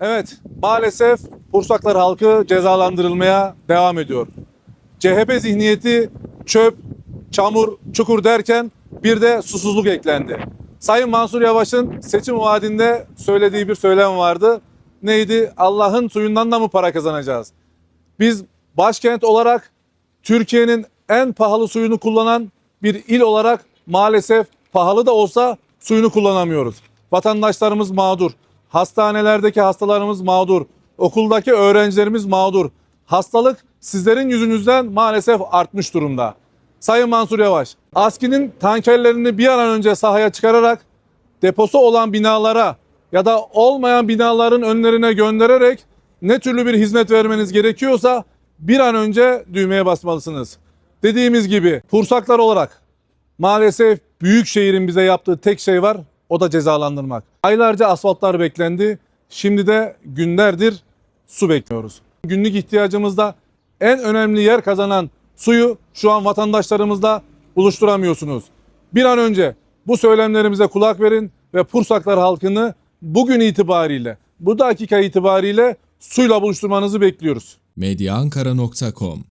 Evet, maalesef Bursaklar halkı cezalandırılmaya devam ediyor. CHP zihniyeti çöp, çamur, çukur derken bir de susuzluk eklendi. Sayın Mansur Yavaş'ın seçim vaadinde söylediği bir söylem vardı. Neydi? Allah'ın suyundan da mı para kazanacağız? Biz başkent olarak Türkiye'nin en pahalı suyunu kullanan bir il olarak maalesef pahalı da olsa suyunu kullanamıyoruz. Vatandaşlarımız mağdur. Hastanelerdeki hastalarımız mağdur. Okuldaki öğrencilerimiz mağdur. Hastalık sizlerin yüzünüzden maalesef artmış durumda. Sayın Mansur Yavaş, ASKİ'nin tankerlerini bir an önce sahaya çıkararak deposu olan binalara ya da olmayan binaların önlerine göndererek ne türlü bir hizmet vermeniz gerekiyorsa bir an önce düğmeye basmalısınız. Dediğimiz gibi Pursaklar olarak maalesef büyük şehrin bize yaptığı tek şey var o da cezalandırmak. Aylarca asfaltlar beklendi. Şimdi de günlerdir su bekliyoruz. Günlük ihtiyacımızda en önemli yer kazanan suyu şu an vatandaşlarımızla buluşturamıyorsunuz. Bir an önce bu söylemlerimize kulak verin ve Pursaklar halkını bugün itibariyle, bu dakika itibariyle suyla buluşturmanızı bekliyoruz. medyaankara.com